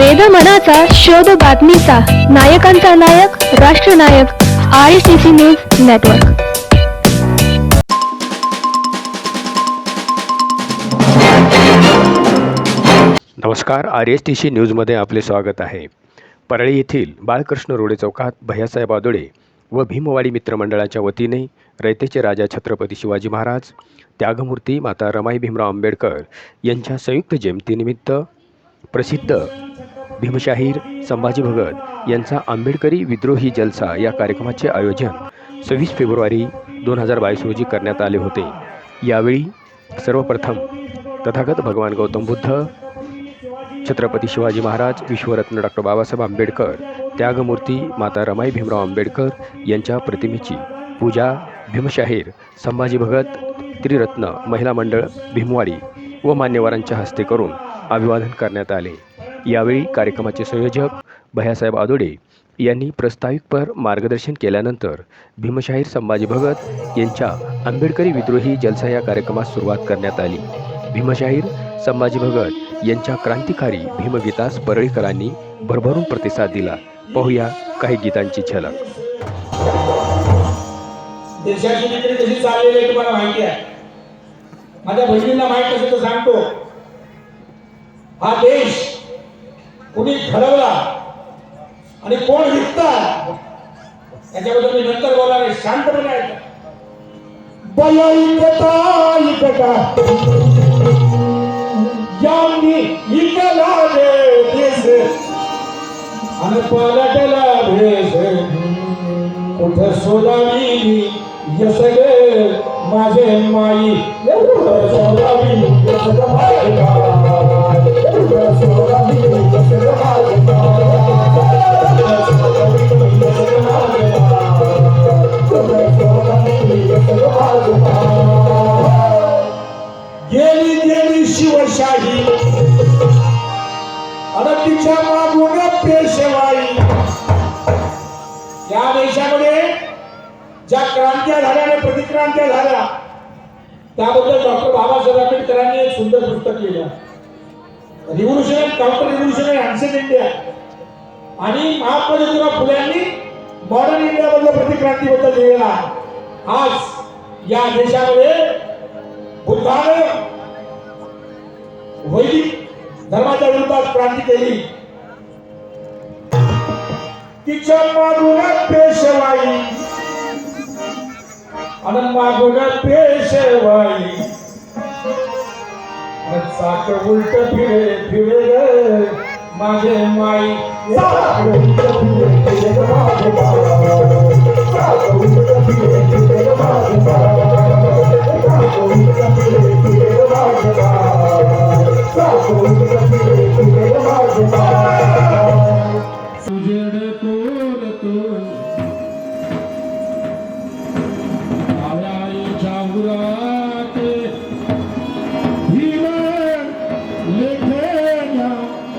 वेद मनाचा शोध बातमीचा. नायकांचा नायक राष्ट्रनायक I C C news network नमस्कार आर एस टी सी न्यूजमध्ये आपले स्वागत आहे. परळी येथील बाळकृष्ण रोडे चौकात भैयासाहेब आदोळे व भीमवाडी मित्रमंडळाच्या वतीने रयतेचे राजा छत्रपती शिवाजी महाराज त्यागमूर्ती माता रमाई भीमराव आंबेडकर यांच्या संयुक्त जयंतीनिमित्त प्रसिद्ध भीमशाहीर संभाजी भगत यांचा आंबेडकरी विद्रोही जलसा या कार्यक्रमाचे आयोजन सव्वीस फेब्रुवारी दोन हजार बावीस रोजी करण्यात आले होते. यावेळी सर्वप्रथम तथागत भगवान गौतम बुद्ध छत्रपती शिवाजी महाराज विश्वरत्न डॉक्टर बाबासाहेब आंबेडकर त्यागमूर्ती माता रमाई भीमराव आंबेडकर यांच्या प्रतिमेची पूजा भीमशाहीर संभाजी भगत त्रिरत्न महिला मंडळ भीमवाडी व मान्यवरांच्या हस्ते करून अभिवादन करण्यात आले. यावेळी कार्यक्रमाचे संयोजक भैयासाहेब आदोडे यांनी प्रस्ताविकपर मार्गदर्शन केल्यानंतर भीमशाहीर संभाजी भगत यांच्या आंबेडकरी विद्रोही जलसा या कार्यक्रमास सुरुवात करण्यात आली. भीमशाहीर संभाजी भगत यांच्या क्रांतिकारी भीमगीतास परळीकरांनी भरभरून प्रतिसाद दिला. पाहूया काही गीतांची झलक. देशाची कशी चाललेली आहे तुम्हाला माहिती आहे? माझ्या बहिणींना माहीत असेल तर सांगतो. हा देश कुणी घडवला आणि कोण विकता त्याच्याबद्दल मी नंतर बोलणार आहे. शांतपणे ऐका बया इकता इकता यांनी इकला रे देश आणि पलटला भेष कुठं सोडावी यसगे माझे माई. कुठं सोडावी गेली गेली शिवशाही. तिच्या मागून पेशवाई या देशामध्ये ज्या क्रांत्या झाल्या आणि प्रतिक्रांत्या झाल्या त्याबद्दल डॉक्टर बाबासाहेब आंबेडकरांनी एक सुंदर पुस्तक लिहिलं. रिव्होल्युशन काउंटर रिव्होल्युशन हॅन्सेन इंडिया आणि महात्मा ज्योतिराव फुल्यांनी मॉडर्न इंडिया मधल्या प्रतिक्रांतीबद्दल लिहिलेला आहे. आज या देशामध्ये बुद्धानं वैदिक धर्माच्या विरोधात क्रांती केली. तिच्या मागून पेशवाई. आणि मागून पेशवाई. आणि चाक उलट फिरे फिरे ग माझे माई उलट फिरे फिरे ग माझे उलट फिरे फिरे ग माझे उलट फिरे फिरे ग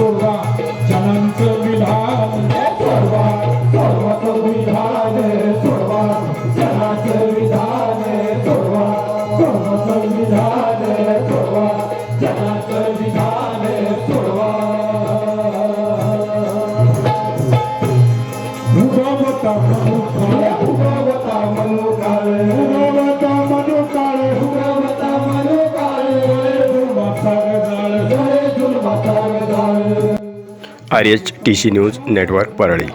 सोडवा जनांचं विधान सोडवा सोडवा संविधान सोडवा जनाचं विधान सोडवा जनाचं विधान सोडवा. R H T C news network Parli.